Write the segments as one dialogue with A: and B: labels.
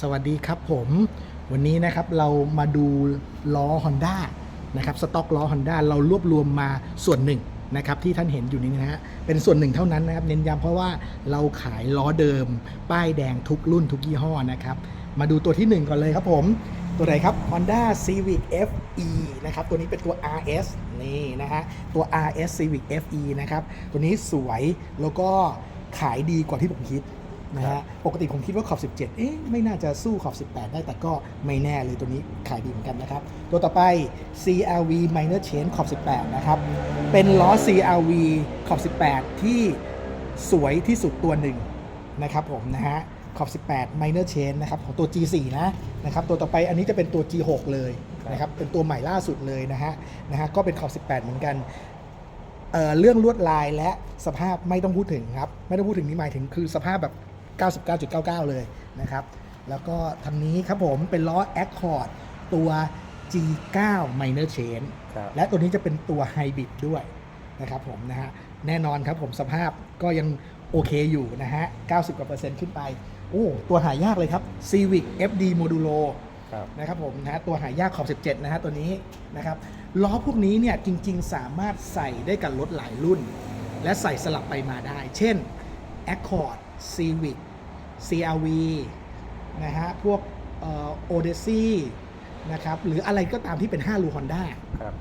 A: สวัสดีครับผมวันนี้นะครับเรามาดูล้อ Honda นะครับสต็อกล้อ Honda เรารวบรวมมาส่วนหนึ่งนะครับที่ท่านเห็นอยู่นี้นะฮะเป็นส่วนหนึ่งเท่านั้นนะครับเน้นย้ำเพราะว่าเราขายล้อเดิม ป้ายแดงทุกรุ่นทุกยี่ห้อนะครับมาดูตัวที่ 1 ก่อนเลยครับผม ตัวไหนครับ Honda Civic FE นะครับตัวนี้เป็นตัว RS นี่นะฮะตัว RS Civic FE นะครับตัวนี้สวยแล้วก็ขายดีกว่าที่ผมคิด นะฮะปกติผมคิดว่าขอบ 17 เอ๊ะไม่น่าจะสู้ขอบ 18 ได้แต่ก็ไม่แน่เลยตัวนี้ขายดีเหมือนกันนะครับ ตัวต่อไป CRV Minor Change ขอบ 18 นะครับ เป็นล้อ CRV ขอบ 18 ที่สวยที่สุดตัวหนึ่งนะครับผมนะฮะขอบ 18 Minor Change นะครับของตัว G4 นะนะครับตัวต่อไปอันนี้จะเป็นตัว G6 เลยนะครับเป็นตัวใหม่ล่าสุดเลยนะฮะนะฮะก็เป็นขอบ 18 เหมือนกันเอ่อเรื่องลวดลายและสภาพไม่ต้องพูดถึงครับ ไม่ต้องพูดถึงนี่หมายถึงคือสภาพแบบ 99.99 เลยนะครับ แล้วก็ทางนี้ครับผมเป็นล้อ Accord ตัว G9 Minor Chain
B: ครับ
A: และตัวนี้จะเป็นตัวไฮบริดด้วยนะครับผมนะฮะแน่นอนครับผมสภาพก็ยังโอเคอยู่นะฮะ 90กว่าเปอร์เซ็นต์ขึ้นไป โอ้ตัวหายากเลยครับ Civic FD Modulo
B: ครับ
A: นะครับผมนะฮะตัวหายากขอบ 17 นะฮะตัวนี้นะครับล้อพวกนี้เนี่ยจริง ๆ สามารถใส่ได้กับรถหลายรุ่น และใส่สลับไปมาได้ เช่น Accord Civic CRV นะฮะ พวกเอ่อ Odyssey นะครับ หรืออะไรก็ตามที่เป็น 5 รู Honda
B: ครับ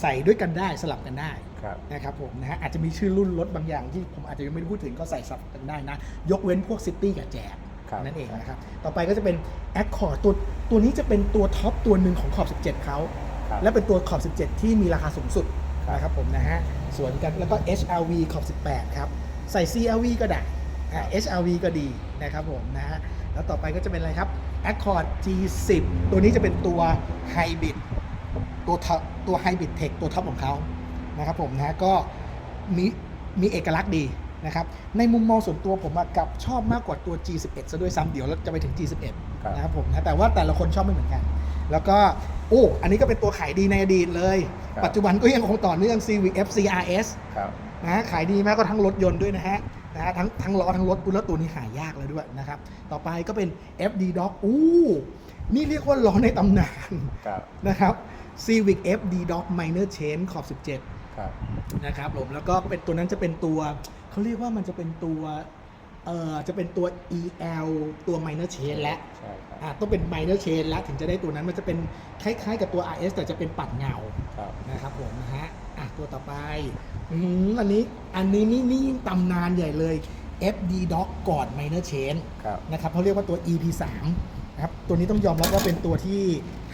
A: ใส่ด้วยกันได้สลับกันได้
B: ครับ
A: นะครับผมนะฮะอาจจะมีชื่อรุ่นรถบางอย่างที่ผมอาจจะยังไม่ได้พูดถึงก็ใส่สับกันได้นะ ยกเว้นพวกซิตี้กับแจ๊ส
B: ครับ
A: นั่นเองนะครับ ต่อไปก็จะเป็น Accord ตัวตัวนี้จะเป็นตัวท็อปตัวหนึ่งของขอบ 17 เขา
B: ครับ
A: และเป็นตัวขอบ 17 ที่มีราคาสูงสุด
B: ครับ
A: นะครับผมนะฮะ ส่วนกันแล้วก็ HRV ขอบ 18 ครับ ใส่ CRV ก็ได้อ่า HRV ก็ดีนะครับผมนะฮะแล้วต่อไปก็จะเป็นอะไรครับ Accord G10 ตัวนี้จะเป็นตัว Hybrid ตัวท็อปตัว Hybrid Tech ตัวท็อปของเขานะครับผมนะฮะก็มีมีเอกลักษณ์ดีนะครับ ในมุมมองส่วนตัวผมอะกลับชอบมากกว่าตัว G11 ซะด้วยซ้ำเดี๋ยวเราจะไปถึง G11
B: ครับ
A: นะครับผมนะแต่ว่าแต่ละคนชอบไม่เหมือนกัน แล้วก็โอ้อันนี้ก็เป็นตัวขายดีในอดีตเลย
B: ครับ
A: ปัจจุบันก็ยังคงต่อเนื่อง Civic FCRS
B: ครับ
A: นะฮะขายดีมากก็ทั้งรถยนต์ด้วยนะฮะ นะฮะทั้งทั้งล้อทั้งรถอุยแล้วตัวนี้หายากเลยด้วยนะครับ ต่อไปก็เป็น FD Dog อู้นี่เรียกว่าล้อในตำนาน
B: ครับ
A: นะครับ Civic FD Dog Minor Change ขอบ 17
B: ครับ
A: นะครับผมแล้วก็เป็นตัวนั้นจะเป็นตัวเขาเรียกว่ามันจะเป็นตัวเอ่อจะเป็นตัว EL ตัว minor chain และ
B: ใช่ครับ
A: อะ ต้องเป็น minor chain แล้วถึงจะได้ตัวนั้นมันจะเป็นคล้ายๆ กับตัว RS แต่จะเป็นปัดเงา
B: ครับ
A: นะครับผมนะฮะอะตัวต่อไปอืมอันนี้อันนี้นี่นี่ยิ่งตำนานใหญ่เลย FD Dog ก่อน minor chain
B: ครับ
A: นะครับเขาเรียกว่าตัว EP 3นะครับตัวนี้ต้องยอมรับว่าเป็นตัวที่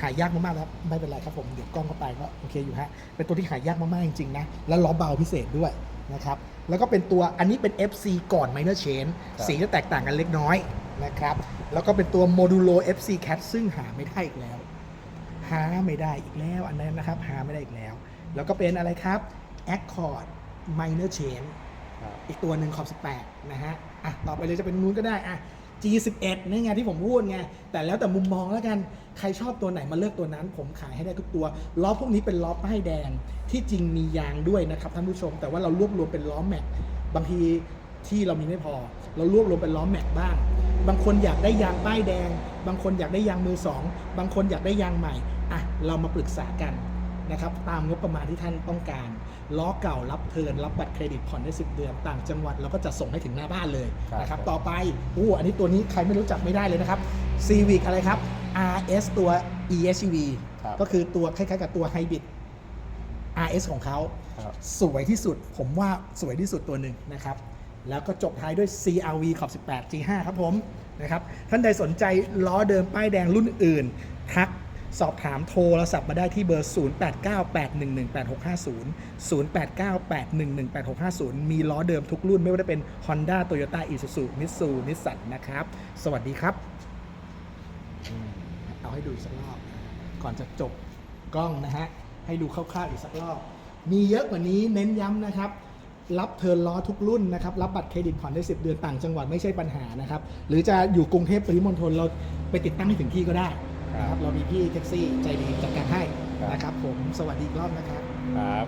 A: หายากมากๆแล้วไม่เป็นไรครับผมเดี๋ยวกล้องเข้าไปก็โอเคอยู่ฮะเป็นตัวที่หายากมากๆจริงๆนะแล้วล้อเบาพิเศษด้วยนะครับแล้วก็เป็นตัวอันนี้เป็น FC ก่อน minor chain
B: ครับ
A: สีจะแตกต่างกันเล็กน้อย นะครับ แล้วก็เป็นตัว modulo FC cat ซึ่งหาไม่ได้อีกแล้ว หาไม่ได้อีกแล้วอันนั้นนะครับ หาไม่ได้อีกแล้ว แล้วก็เป็นอะไรครับ Accord Minor Chain
B: ครับ
A: อีกตัวหนึ่งขอบ18 นะฮะ อะ ต่อไปเลยจะเป็นนู้นก็ได้ อะ G11 นี่ไงที่ผมพูดไง แต่แล้วแต่มุมมองแล้วกัน ใครชอบตัวไหนมาเลือกตัวนั้น ผมขายให้ได้ทุกตัว ล้อพวกนี้เป็นล้อป้ายแดง ที่จริงมียางด้วยนะครับท่านผู้ชม แต่ว่าเรารวบรวมเป็นล้อแม็ก บางทีที่เรามีไม่พอ เรารวบรวมเป็นล้อแม็กบ้าง บางคนอยากได้ยางป้ายแดง บางคนอยากได้ยางมือสอง บางคนอยากได้ยางใหม่ อะ เรามาปรึกษากันนะครับ ตามงบประมาณที่ท่านต้องการ ล้อเก่ารับเทิร์นรับบัตรเครดิตผ่อนได้ 10 เดือน ต่างจังหวัดเราก็จะส่งให้ถึงหน้าบ้านเลย
B: ครับ
A: นะครับ ต่อไป อู้อันนี้ตัวนี้ใครไม่รู้จักไม่ได้เลยนะครับ Civic อะไรครับ RS ตัว ESUV
B: ครับ
A: ก็คือตัวคล้ายๆกับตัว Hybrid RS ของเขา
B: ครับ
A: สวยที่สุดผมว่าสวยที่สุดตัวหนึ่งนะครับ แล้วก็จบท้ายด้วย CRV ขอบ 18 G5 ครับผมนะครับท่านใดสนใจล้อเดิมป้ายแดงรุ่นอื่น ทักสอบถามโทรศัพท์มาได้ที่เบอร์ 0898118650 0898118650 มีล้อเดิมทุกรุ่นไม่ว่าจะเป็น Honda Toyota Isuzu Mitsu Nissan นะครับ สวัสดีครับ เอาให้ดูอีกสักรอบ ก่อนจะจบกล้องนะฮะ ให้ดูคร่าวๆอีกสักรอบ มีเยอะกว่านี้เน้นย้ำนะครับ รับเทิร์นล้อทุกรุ่นนะครับรับบัตรเครดิตผ่อนได้ 10 เดือนต่างจังหวัดไม่ใช่ปัญหานะครับ หรือจะอยู่กรุงเทพปริมณฑลเราไปติดตั้งให้ถึงที่ก็ได้นะครับเรามีพี่แท็กซี่ใจดีจัดการให้นะครับผมสวัสดีอีกรอบนะครับ
B: ครับ